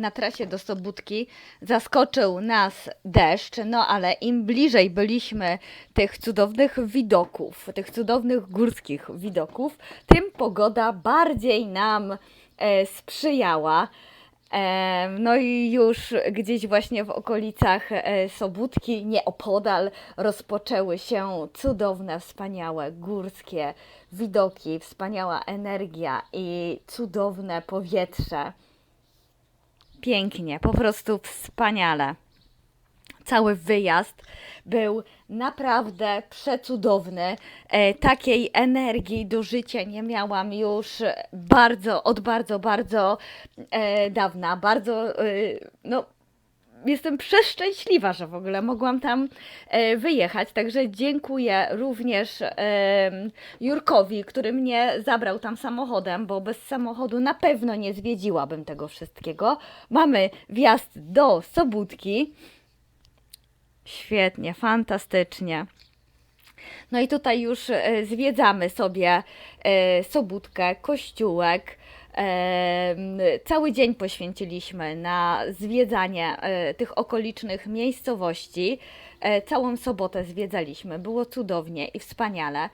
na trasie do Sobótki zaskoczył nas deszcz, no ale im bliżej byliśmy tych cudownych widoków, tych cudownych górskich widoków, tym pogoda bardziej nam e, sprzyjała. E, No i już gdzieś właśnie w okolicach e, Sobótki, nieopodal, rozpoczęły się cudowne, wspaniałe górskie widoki, wspaniała energia i cudowne powietrze. Pięknie, po prostu wspaniale. Cały wyjazd był naprawdę przecudowny. E, takiej energii do życia nie miałam już bardzo, od bardzo, bardzo e, dawna. Bardzo, e, no, jestem przeszczęśliwa, że w ogóle mogłam tam e, wyjechać. Także dziękuję również em, Jurkowi, który mnie zabrał tam samochodem, bo bez samochodu na pewno nie zwiedziłabym tego wszystkiego. Mamy wjazd do Sobótki. Świetnie, fantastycznie. No i tutaj już e, zwiedzamy sobie e, Sobótkę, kościółek. Cały dzień poświęciliśmy na zwiedzanie e, tych okolicznych miejscowości. E, Całą sobotę zwiedzaliśmy. Było cudownie i wspaniale.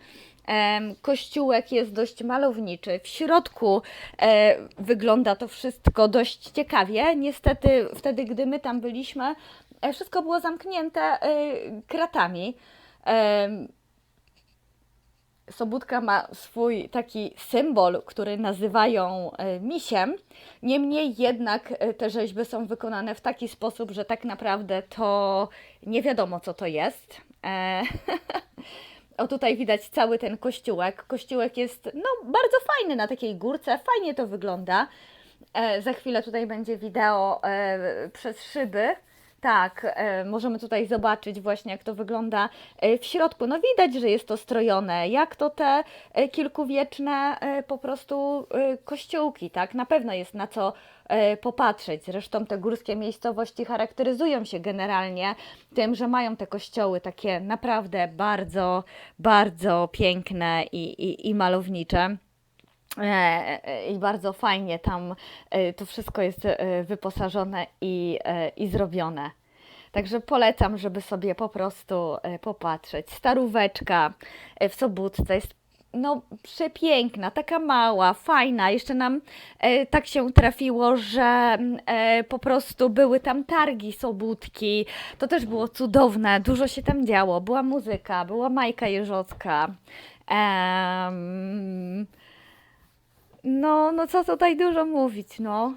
Kościółek jest dość malowniczy. W środku e, wygląda to wszystko dość ciekawie. Niestety, wtedy, gdy my tam byliśmy, wszystko było zamknięte kratami. Sobótka ma swój taki symbol, który nazywają e, misiem. Niemniej jednak e, te rzeźby są wykonane w taki sposób, że tak naprawdę to nie wiadomo, co to jest. E, O tutaj widać cały ten kościółek. Kościółek jest no, bardzo fajny na takiej górce, fajnie to wygląda. Za chwilę tutaj będzie wideo przez szyby. Tak, e, możemy tutaj zobaczyć właśnie, jak to wygląda e, w środku. No widać, że jest to strojone, jak to te e, kilkuwieczne po prostu kościółki, tak? Na pewno jest na co popatrzeć. Zresztą te górskie miejscowości charakteryzują się generalnie tym, że mają te kościoły takie naprawdę bardzo, bardzo piękne i, i, i malownicze. E, e, I bardzo fajnie tam e, to wszystko jest wyposażone i, i zrobione. Także polecam, żeby sobie po prostu popatrzeć. Staróweczka w Sobótce jest no, przepiękna, taka mała, fajna. Jeszcze nam e, tak się trafiło, że e, po prostu były tam targi Sobótki. To też było cudowne, dużo się tam działo. Była muzyka, była Majka Jeżocka. Em, no, no co tutaj dużo mówić, no.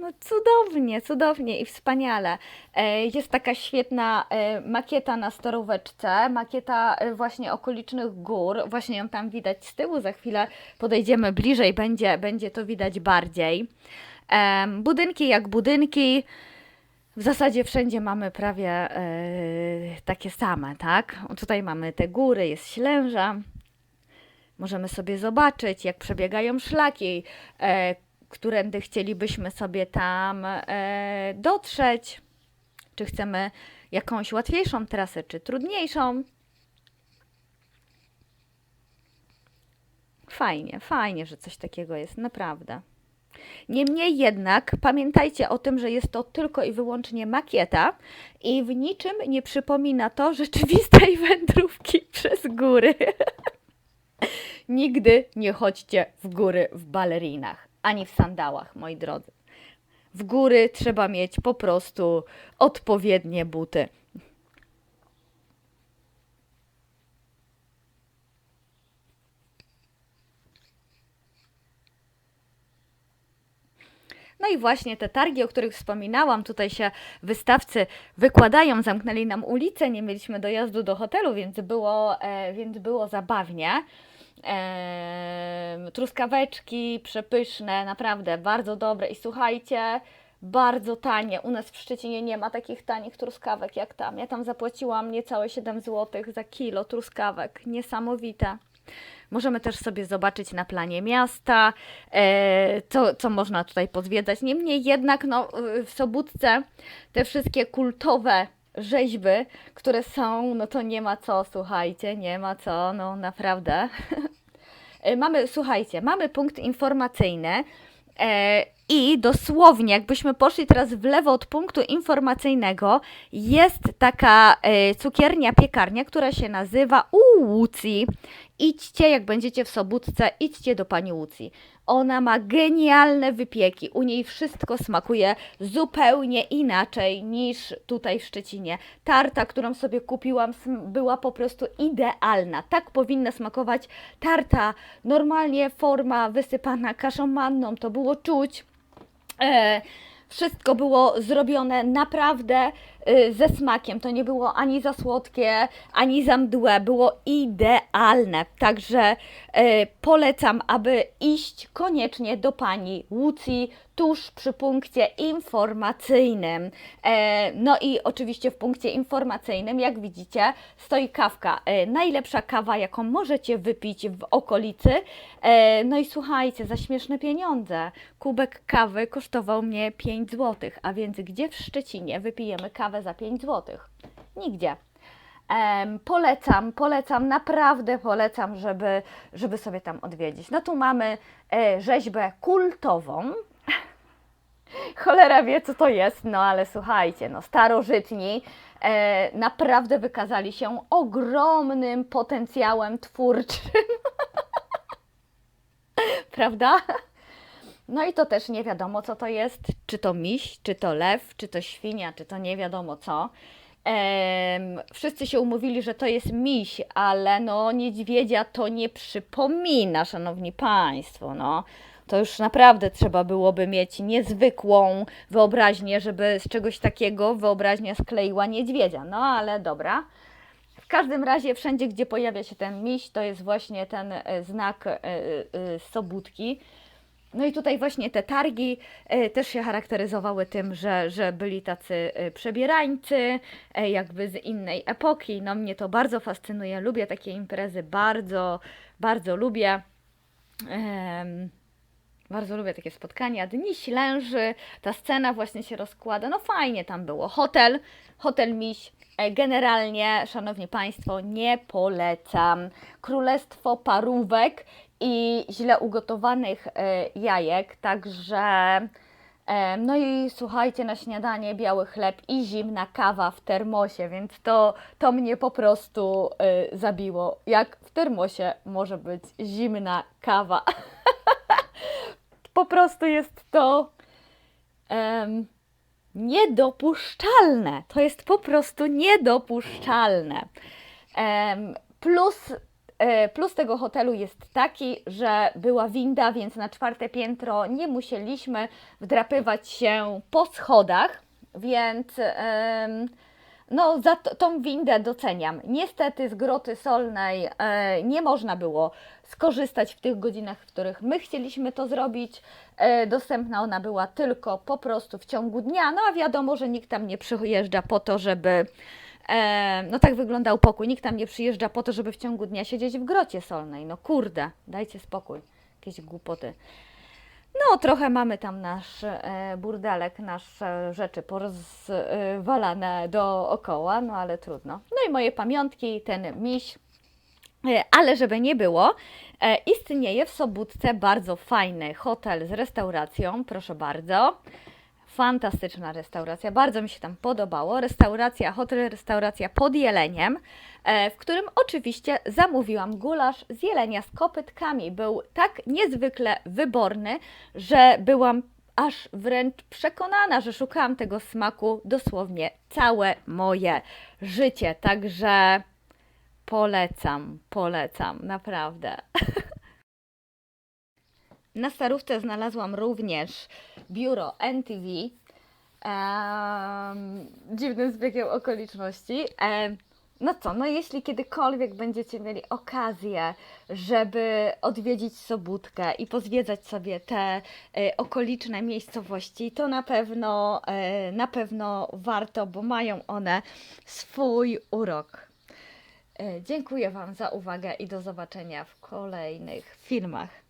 No cudownie, cudownie i wspaniale. E, Jest taka świetna e, makieta na storóweczce, makieta e, właśnie okolicznych gór. Właśnie ją tam widać z tyłu, za chwilę podejdziemy bliżej, będzie, będzie to widać bardziej. Budynki jak budynki. W zasadzie wszędzie mamy prawie takie same, tak? Tutaj mamy te góry, jest Ślęża. Możemy sobie zobaczyć, jak przebiegają szlaki, e, którędy chcielibyśmy sobie tam e, dotrzeć. Czy chcemy jakąś łatwiejszą trasę, czy trudniejszą. Fajnie, fajnie, że coś takiego jest, naprawdę. Niemniej jednak pamiętajcie o tym, że jest to tylko i wyłącznie makieta i w niczym nie przypomina to rzeczywistej wędrówki przez góry. Nigdy nie chodźcie w góry w balerinach, ani w sandałach, moi drodzy. W góry trzeba mieć po prostu odpowiednie buty. No i właśnie te targi, o których wspominałam, tutaj się wystawcy wykładają, zamknęli nam ulicę, nie mieliśmy dojazdu do hotelu, więc było, e, więc było zabawnie. Em, truskaweczki przepyszne, naprawdę bardzo dobre i słuchajcie, bardzo tanie. U nas w Szczecinie nie ma takich tanich truskawek jak tam. Ja tam zapłaciłam niecałe 7 zł za kilo truskawek. Niesamowite. Możemy też sobie zobaczyć na planie miasta, e, co, co można tutaj pozwiedzać. Niemniej jednak no, w Sobótce te wszystkie kultowe rzeźby, które są, no to nie ma co, słuchajcie, nie ma co, no naprawdę. E, Mamy, słuchajcie, mamy punkt informacyjny. E, I dosłownie, jakbyśmy poszli teraz w lewo od punktu informacyjnego, jest taka e, cukiernia, piekarnia, która się nazywa u Łucji. Idźcie, jak będziecie w Sobótce, idźcie do pani Łucji. Ona ma genialne wypieki. U niej wszystko smakuje zupełnie inaczej niż tutaj w Szczecinie. Tarta, którą sobie kupiłam, była po prostu idealna. Tak powinna smakować tarta. Normalnie forma wysypana kaszą manną, to było czuć. E, wszystko było zrobione naprawdę y, ze smakiem. To nie było ani za słodkie, ani za mdłe. Było idealne. Także e, polecam, aby iść koniecznie do pani Łucji tuż przy punkcie informacyjnym. E, no i oczywiście w punkcie informacyjnym, jak widzicie, stoi kawka. E, najlepsza kawa, jaką możecie wypić w okolicy. E, no i słuchajcie, za śmieszne pieniądze. Kubek kawy kosztował mnie 5 zł, a więc gdzie w Szczecinie wypijemy kawę za 5 zł? Nigdzie. Polecam, polecam, naprawdę polecam, żeby, żeby sobie tam odwiedzić. No tu mamy rzeźbę kultową. Cholera wie, co to jest, no ale słuchajcie, no starożytni e, naprawdę wykazali się ogromnym potencjałem twórczym. Prawda? No i to też nie wiadomo, co to jest. Czy to miś, czy to lew, czy to świnia, czy to nie wiadomo co. Em, wszyscy się umówili, że to jest miś, ale no niedźwiedzia to nie przypomina, szanowni państwo, no. To już naprawdę trzeba byłoby mieć niezwykłą wyobraźnię, żeby z czegoś takiego wyobraźnia skleiła niedźwiedzia. No ale dobra. W każdym razie wszędzie, gdzie pojawia się ten miś, to jest właśnie ten e, znak e, e, Sobótki. No i tutaj właśnie te targi też się charakteryzowały tym, że, że byli tacy przebierańcy, jakby z innej epoki. No mnie to bardzo fascynuje, lubię takie imprezy, bardzo, bardzo lubię. Bardzo lubię takie spotkania. Dni Ślęży, ta scena właśnie się rozkłada. No fajnie tam było. Hotel, hotel Miś. E, Generalnie, szanowni Państwo, nie polecam. Królestwo parówek i źle ugotowanych e, jajek, także e, no i słuchajcie, na śniadanie biały chleb i zimna kawa w termosie, więc to, to mnie po prostu zabiło. Jak w termosie może być zimna kawa? po prostu jest to em, niedopuszczalne. To jest po prostu niedopuszczalne. Em, plus, e, plus tego hotelu jest taki, że była winda, więc na czwarte piętro nie musieliśmy wdrapywać się po schodach, więc em, no, za tą windę doceniam. Niestety z groty solnej e, nie można było skorzystać w tych godzinach, w których my chcieliśmy to zrobić. E, dostępna ona była tylko po prostu w ciągu dnia. No a wiadomo, że nikt tam nie przyjeżdża po to, żeby. E, no tak wyglądał pokój. Nikt tam nie przyjeżdża po to, żeby w ciągu dnia siedzieć w grocie solnej. No kurde, dajcie spokój. Jakieś głupoty. No, trochę mamy tam nasz e, burdelek, nasze rzeczy porozwalane dookoła, no ale trudno. No i moje pamiątki, ten miś. E, Ale żeby nie było, e, istnieje w Sobótce bardzo fajny hotel z restauracją, proszę bardzo. Fantastyczna restauracja, bardzo mi się tam podobało. Restauracja, hotel, restauracja pod Jeleniem, e, w którym oczywiście zamówiłam gulasz z jelenia z kopytkami. Był tak niezwykle wyborny, że byłam aż wręcz przekonana, że szukałam tego smaku dosłownie całe moje życie. Także polecam, polecam, naprawdę. Na starówce znalazłam również biuro NTV. Dziwnym zbiegiem okoliczności. No co, no jeśli kiedykolwiek będziecie mieli okazję, żeby odwiedzić Sobótkę i pozwiedzać sobie te e, okoliczne miejscowości, to na pewno, e, na pewno warto, bo mają one swój urok. E, Dziękuję Wam za uwagę i do zobaczenia w kolejnych filmach.